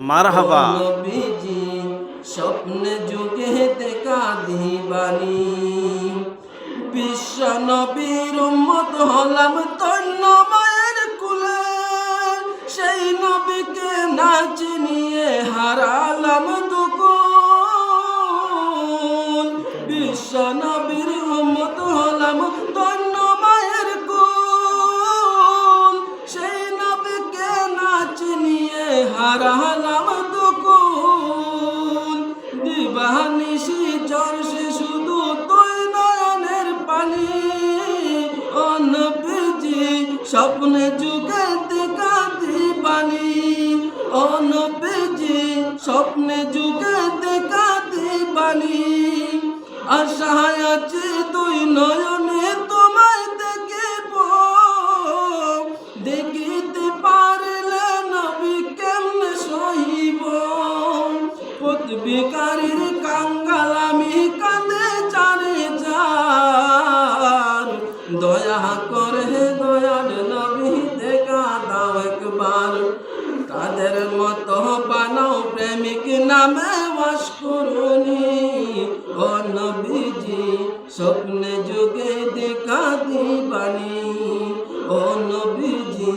মারহাবা। নবীজি, স্বপ্নে যুগে দেখা দিবানি। বিশ্ব নবীর উম্মত হলাম তন্ন মায়ের কুলে। সেই নবীকে না চিনিয়ে হারালাম দুকুল বিশ্ব স্বপ্নে যুগে দেখা দিবানি অনবীজি স্বপ্নে যুগে দেখা দিবানি আশায় আছে তুই নয়নে তোমায় দেখিব, দেখিতে পারলে নবী কেমনে সহিব? পদবিকারীর কাঙ্গাল আমি কাঁদে দয়া করে দয়াল নবী, দেখা দাও একবার। তাদের মতো বানাও প্রেমিক নামে বাস করুনি ও নবীজি, স্বপ্নে যুগে দেখা দিবানি। ও নবীজি,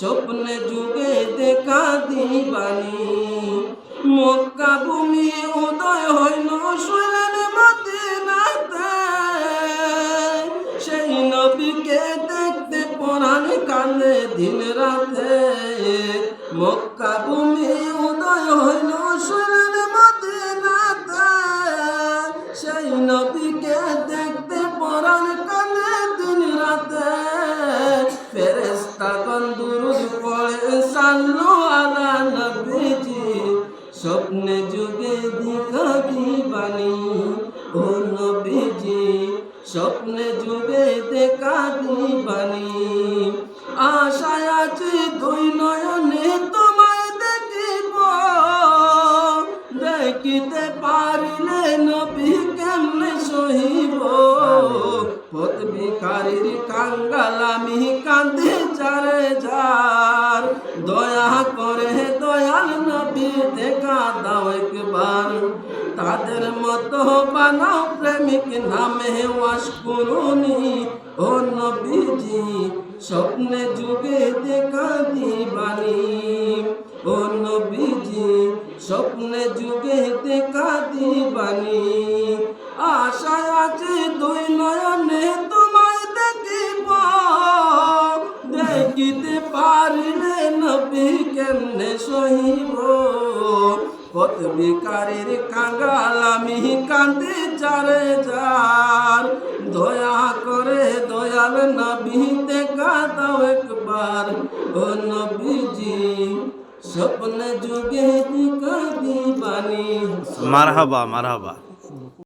স্বপ্নে যুগে দেখা দিবানি। মক্কা ভূমি উদয় হইল কান্দে দিন রাতে মক্কা ভূমি উদয় হইল শুনলেন মদিনাতে। সেই নবীকে দেখতে পরাণ কান্দে দিন রাতে। ফেরেস্তা দুরুদ পড়ে সাল্লু আলা নবীজি। স্বপ্নে যুগে দেখা দিবানি ও নবীজি, স্বপ্নে যুগে দেখা দিবানি আশায় আছি দুই নয়নে তোমায় দেখিব। দেখিতে পারিলে নবী কেমনে সহিব? পথ ভিখারির কাঙ্গাল আমি কান্দে চারে যার দয়া করে দয়াল নবী দেখা দাও একবার। তাদের মতো বানাও প্রেমিক নামে ওয়াস করুনি। ও নবীজি, স্বপ্নে যুগে দেখা দিবানি। ও নবীজি, স্বপ্নে যুগে দেখা দিবানি। আশায় আছে দুই নয়নে তোমায় দেখিব। দেখিতে পারিলে নবী কেমনে সহিব? কত বেকারের কাঙ্গাল, আমি কান্দে চারে যার। দয়া করে দয়াল নবীতে কাঁদাও দাও একবার। ও নবীজি, স্বপ্ন যুগে দিবানি। মারহাবা মারহাবা।